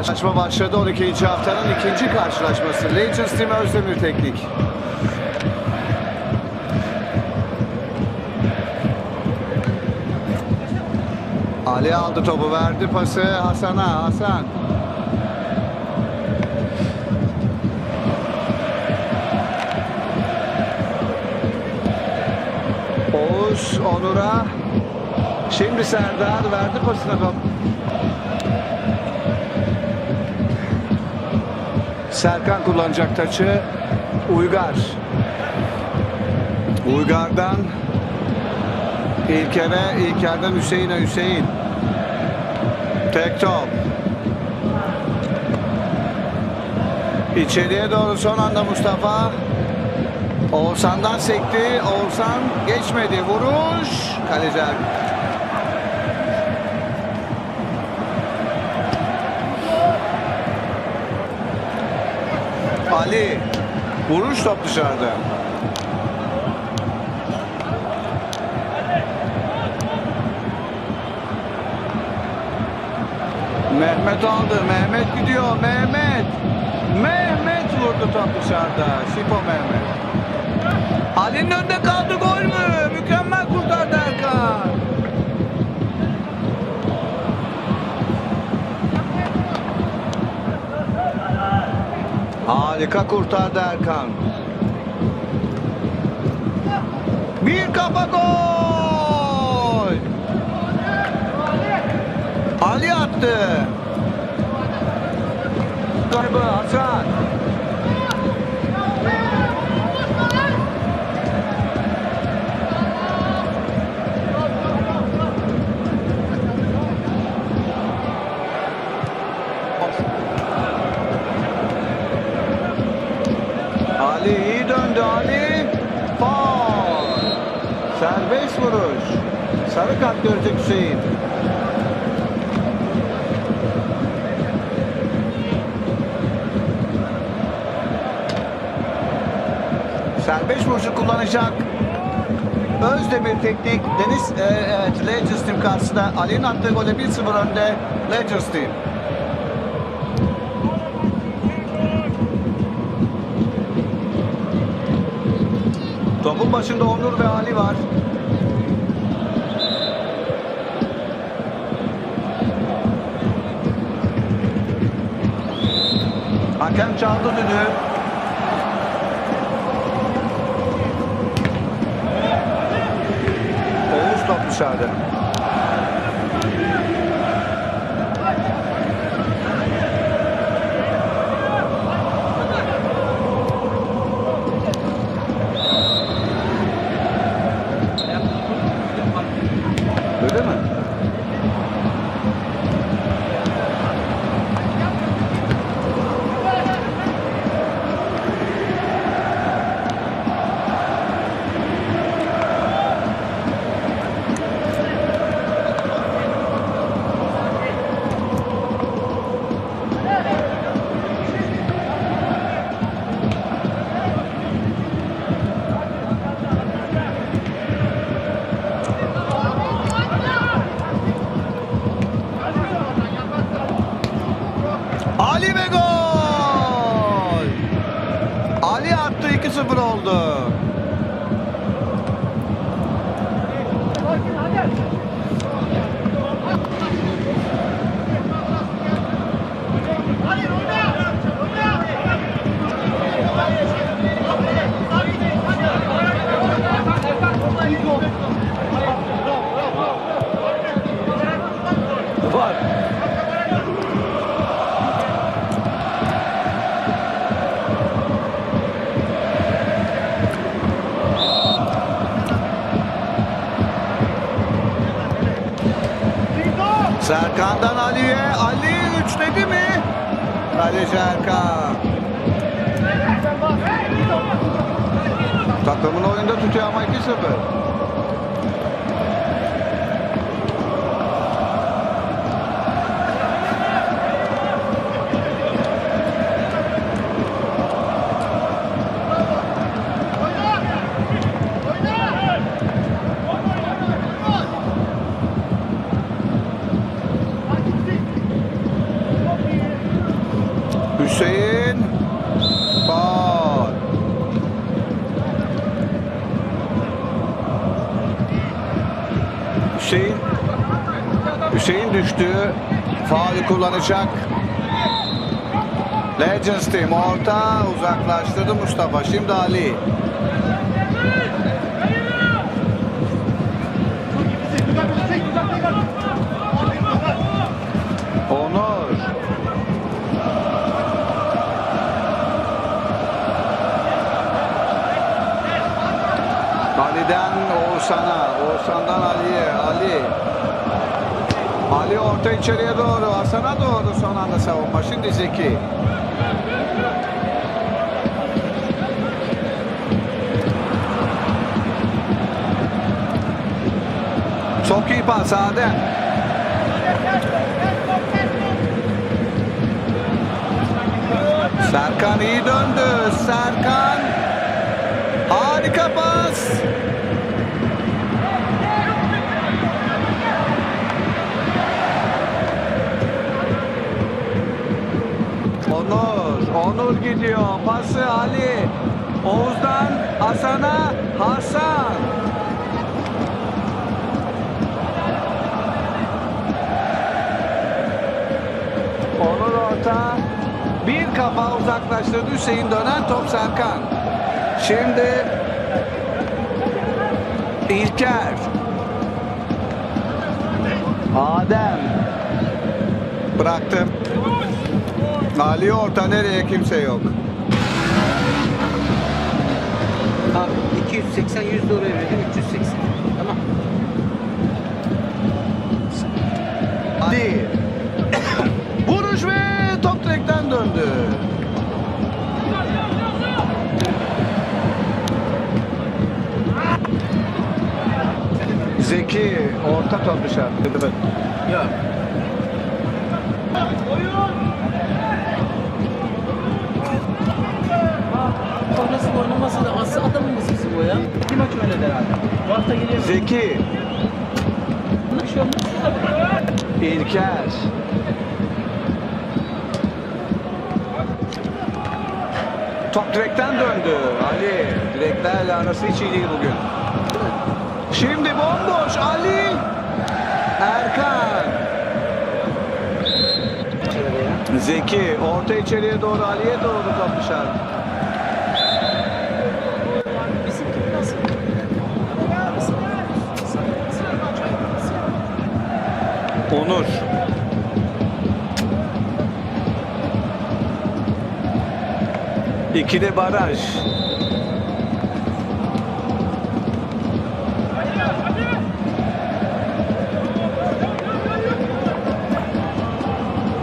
Karşılaşma başladı 12. haftanın ikinci karşılaşması. Rangers Team Özdemir Teknik. Ali aldı topu verdi pası Hasan'a. Hasan. Oğuz Onur'a. Şimdi Serdar verdi pasına Serkan kullanacak taçı. Uygar. Uygar'dan İlker'e, İlker'den Hüseyin'e Hüseyin. Tek top. İçeriye doğru son anda Mustafa. Oğuzhan'dan sekti. Oğuzhan geçmedi. Vuruş. Kaleci Ali. Vuruş top dışarıda. Mehmet aldı. Mehmet gidiyor. Mehmet. Mehmet vurdu top dışarıda. Sipo Mehmet. Ali'nin önünde kaldı gol mü? Harika kurtardı Erkan. Bir kafa gol. Ali attı. Kaybı Hasan. Ali iyi döndü Ali. Faul. Serbest vuruş. Sarı kart görecek Hüseyin. Serbest vuruşu kullanacak. Özdemir teknik Deniz e, evet, Legends Team karşısında Ali'nin attığı golde 1-0 önde Legends Team. Topun başında Onur ve Ali var. Hakem çaldı düdüğü. Oğuz top dışarıda. Serkan'dan Ali'ye. Ali üçledi mi? Kaleci Erkan. Takımın oyunda tutuyor ama 2-0. Hüseyin. Faul. Hüseyin. Hüseyin düştü. Faulü kullanacak. Legends Team orta uzaklaştırdı Mustafa. Şimdi Ali. Onur. Ali'den Oğuzhan'a, Oğuzhan'dan Ali'ye, Ali. Ali orta içeriye doğru, Hasan'a doğru son anda savunma. Şimdi Zeki. Çok iyi pas Adem. Serkan iyi döndü. Serkan. Harika pas. Onur gidiyor. Pası Ali. Oğuz'dan Hasan'a. Hasan. Onur orta. Bir kafa uzaklaştırdı Hüseyin dönen top Serkan. Şimdi İlker. Adem. Bıraktım. Ali orta nereye kimse yok. Abi 280 100 de oraya verdim 380. Tamam. Ali. Vuruş ve top direkten döndü. Zeki orta top dışarı. Yok. Zeki. İlker. Top direkten döndü. Ali direklerle arası hiç iyi değil bugün. Şimdi bomboş Ali. Erkan. Zeki orta içeriye doğru Ali'ye doğru top dışarı. Onur. İkili baraj.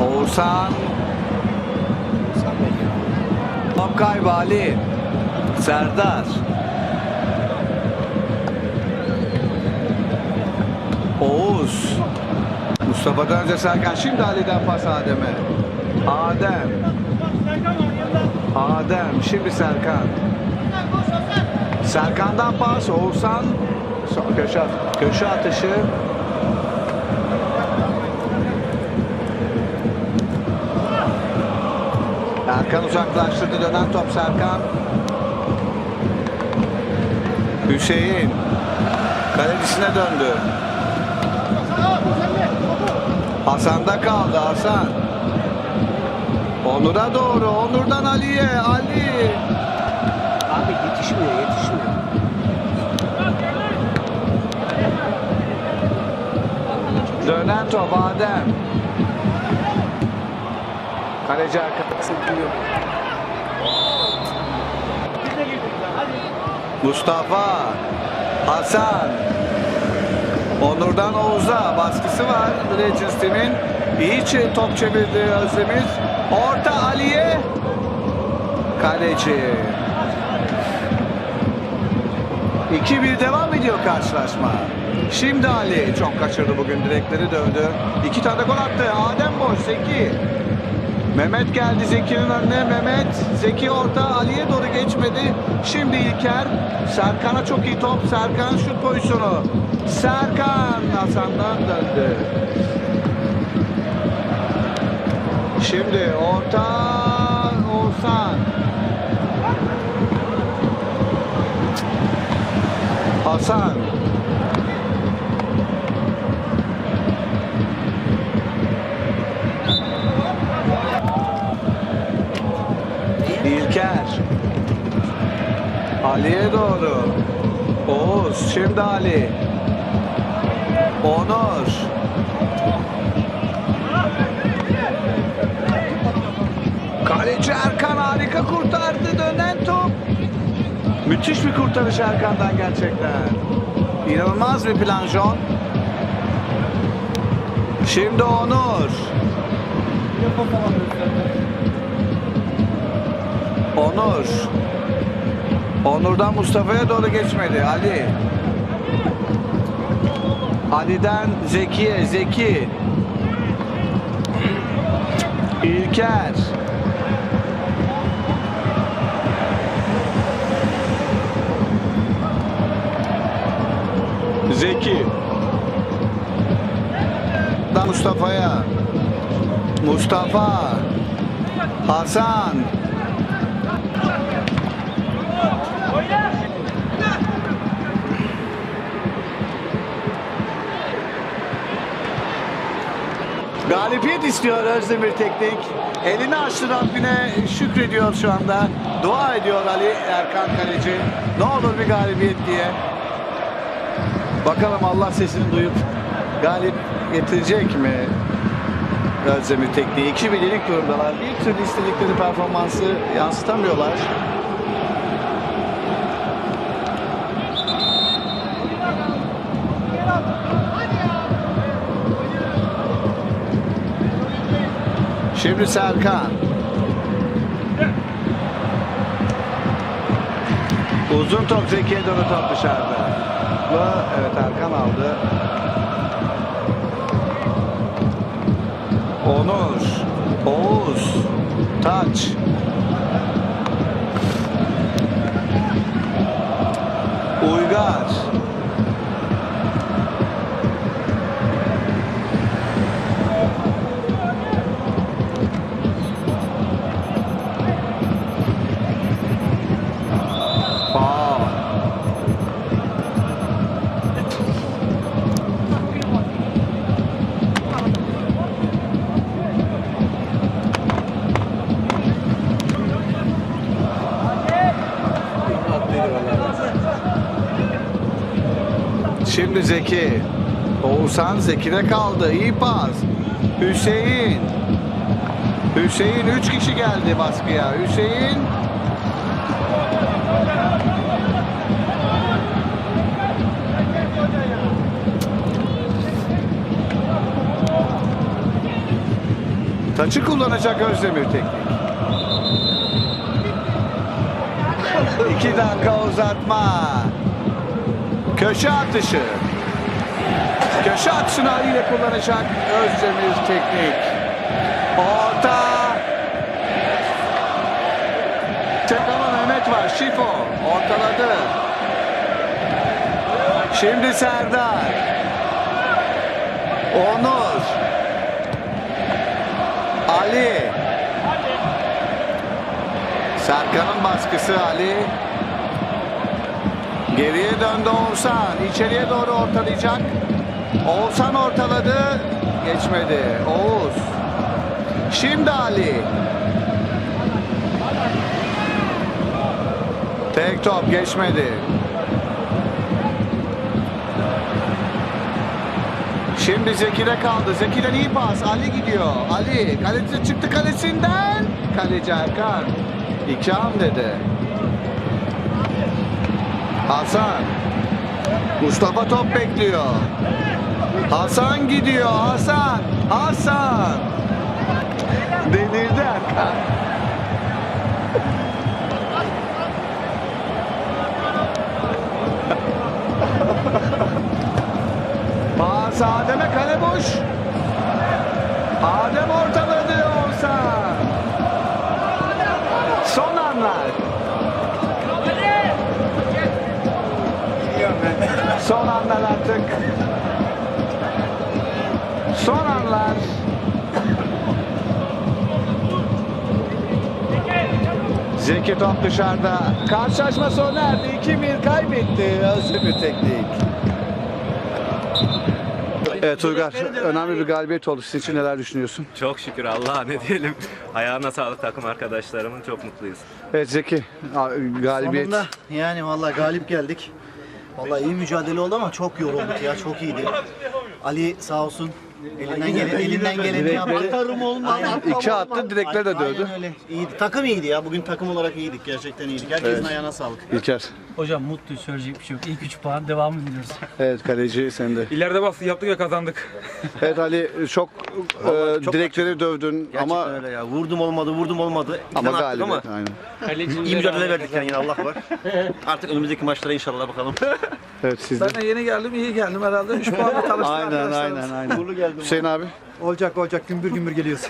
Oğuzhan. Top kaybı Ali. Serdar. Oğuz. Mustafa'dan önce Serkan. Şimdi Ali'den pas Adem'e. Adem. Adem. Şimdi Serkan. Serkan'dan pas. Oğuzhan. Köşe, köşe atışı. Erkan uzaklaştırdı. Dönen top Serkan. Hüseyin. Kalecisine döndü. Hasan'da kaldı Hasan. Onur'a doğru. Onur'dan Ali'ye. Ali. Abi yetişmiyor yetişmiyor. Dönen top Adem. Kaleci. Sıkıntı yok. Mustafa. Hasan. Onur'dan Oğuz'a baskısı var Legends Team'in. İyi çe- top çevirdi Özdemir. Orta Ali'ye. Kaleci. 2-1 devam ediyor karşılaşma. Şimdi Ali çok kaçırdı bugün direkleri dövdü. İki tane gol attı. Adem boş Zeki. Mehmet geldi Zeki'nin önüne. Mehmet, Zeki orta Ali'ye doğru geçmedi. Şimdi İlker, Serkan'a çok iyi top. Serkan şut pozisyonu. Serkan Hasan'dan döndü. Şimdi orta Oğuzhan. Hasan. Ali'ye doğru. Oğuz. Şimdi Ali. Onur. Kaleci Erkan harika kurtardı dönen top. Müthiş bir kurtarış Erkan'dan gerçekten. İnanılmaz bir plan John. Şimdi Onur. Onur. Onur'dan Mustafa'ya doğru geçmedi. Ali. Ali'den Zeki'ye. Zeki. İlker. Zeki. Mustafa'ya. Mustafa. Hasan. Galibiyet istiyor Özdemir Teknik. Elini açtı Rabbine şükrediyor şu anda. Dua ediyor Ali Erkan Kaleci. Ne olur bir galibiyet diye. Bakalım Allah sesini duyup galip getirecek mi Özdemir Tekniği? 2 birlik durumdalar. Bir türlü istedikleri performansı yansıtamıyorlar. Şimdi Serkan. Uzun top Zeki'ye doğru top dışarıda. Ve evet Erkan aldı. Onur. Oğuz. Taç. Uygar. Zeki. Oğuzhan Zeki'de kaldı. İyi pas. Hüseyin. Hüseyin 3 kişi geldi baskıya. Hüseyin Taçı kullanacak Özdemir Teknik. İki dakika uzatma. Köşe atışı. Köşe atışını Ali ile kullanacak Özdemir Teknik. Orta. Tek ama Mehmet var. Şifo. Ortaladı. Şimdi Serdar. Onur. Ali. Serkan'ın baskısı Ali. Geriye döndü Oğuzhan. İçeriye doğru ortalayacak. Oğuzhan ortaladı. Geçmedi. Oğuz. Şimdi Ali. Tek top geçmedi. Şimdi Zeki'de kaldı. Zeki'den iyi pas. Ali gidiyor. Ali kaleci çıktı kalesinden. Kaleci Erkan. İkram dedi. Hasan. Mustafa top bekliyor. Hasan gidiyor. Hasan. Hasan. Delirdi Erkan. Pas Adem'e kale boş. Adem ortaladı olsa. Son anlar. Son anlar artık. Son anlar. Zeki top dışarıda. Karşılaşma sona erdi. 2-1 kaybetti Özdemir Teknik. Evet Turgar, önemli bir galibiyet oldu. Sizin için neler düşünüyorsun? Çok şükür Allah'a ne diyelim. Ayağına sağlık takım arkadaşlarımın çok mutluyuz. Evet Zeki, galibiyet. Sonunda yani vallahi galip geldik. Vallahi iyi mücadele oldu ama çok yorulduk ya çok iyiydi. Ali sağ olsun elinden gelen elinden geleni yaptı. Atarım Aynen. İki attı, direkleri de dövdü. Aynen öyle. İyiydi. Takım iyiydi ya. Bugün takım olarak iyiydik. Gerçekten iyiydik. Herkesin ayağına sağlık. İlker. Hocam mutluyuz söyleyecek bir şey yok. İlk 3 puan devam ediyoruz. Evet kaleci sende. İleride baskı yaptık ve kazandık. Evet Ali çok, e, direkleri dövdün ama öyle ya. Vurdum olmadı, vurdum olmadı. ama İkiden attık galibiyet. Aynen. iyi mücadele verdik yani yine Allah var. Artık önümüzdeki maçlara inşallah bakalım. Evet siz de. Ben de yeni geldim, iyi geldim herhalde. 3 puanla tanıştım Aynen aynen aynen. Hüseyin abi. Olacak olacak gümbür gümbür geliyoruz.